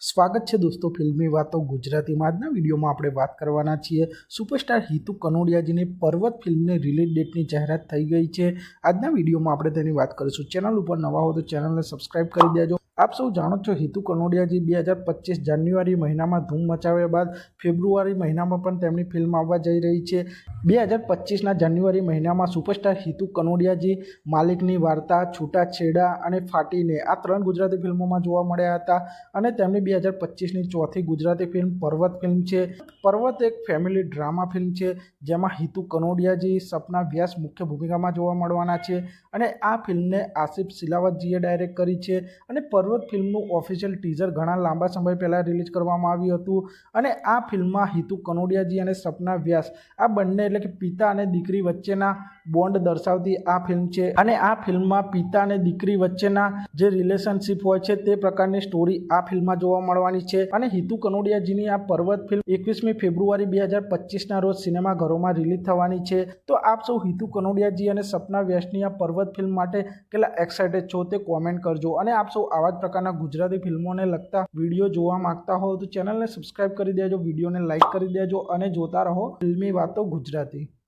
સ્વાગત છે દોસ્તો ફિલ્મી વાતો ગુજરાતીમાં. આજના વિડીયોમાં આપણે વાત કરવાના છીએ સુપરસ્ટાર હિતુ કનોડિયાજીની પર્વત ફિલ્મને રિલીઝ ડેટની જાહેરાત થઈ ગઈ છે. આજના વિડીયોમાં આપણે તેની વાત કરીશું. ચેનલ ઉપર નવા હો તો ચેનલને સબસ્ક્રાઇબ કરી દેજો. આપ સૌ જાણો છો હિતુ કનોડિયાજી બે હજાર પચીસ જાન્યુઆરી મહિનામાં ધૂમ મચાવ્યા બાદ ફેબ્રુઆરી મહિનામાં પણ તેમની ફિલ્મ આવવા જઈ રહી છે. બે હજાર પચીસના જાન્યુઆરી મહિનામાં સુપરસ્ટાર હિતુ કનોડિયાજી માલિકની વાર્તા, છૂટાછેડા અને ફાટીને આ ત્રણ ગુજરાતી ફિલ્મોમાં જોવા મળ્યા હતા અને તેમની બે હજાર પચીસની ચોથી ગુજરાતી ફિલ્મ પર્વત ફિલ્મ છે. પર્વત એક ફેમિલી ડ્રામા ફિલ્મ છે, જેમાં હિતુ કનોડિયાજી સપના વ્યાસ મુખ્ય ભૂમિકામાં જોવા મળવાના છે અને આ ફિલ્મને આસિફ સિલાવતજીએ ડાયરેક્ટ કરી છે અને પર્વત ફિલ્મનું ઓફિશિયલ ટીઝર ઘણા લાંબા સમય પહેલાં રિલીઝ કરવામાં આવ્યું હતું અને આ ફિલ્મમાં હિતુ કનોડિયાજી અને સપના વ્યાસ આ બંને એટલે કે પિતા અને દીકરી વચ્ચેના બોન્ડ દર્શાવતી આ ફિલ્મ છે. અને આ ફિલ્મમાં પિતા અને દીકરી વચ્ચેના જે રિલેશનશિપ હોય છે તે પ્રકારની સ્ટોરી આ ફિલ્મમાં જોવા મળવાની છે. અને હિતુ કનોડિયાજીની આ પર્વત ફિલ્મ એકવીસમી ફેબ્રુઆરી બે હજાર પચીસના રોજ સિનેમાઘરોમાં રિલીઝ થવાની છે. તો આપ સૌ હિતુ કનોડિયાજી અને સપના વ્યાસની આ પર્વત ફિલ્મ માટે કેટલા એક્સાઇટેડ છો તે કોમેન્ટ કરજો. અને આપ સૌ આવા જ પ્રકારના ગુજરાતી ફિલ્મોને લગતા વીડિયો જોવા માંગતા હો તો ચેનલને સબસ્ક્રાઇબ કરી દેજો વિડીયોને લાઇક કરી દેજો અને જોતા રહો ફિલ્મી વાતો ગુજરાતી. जाती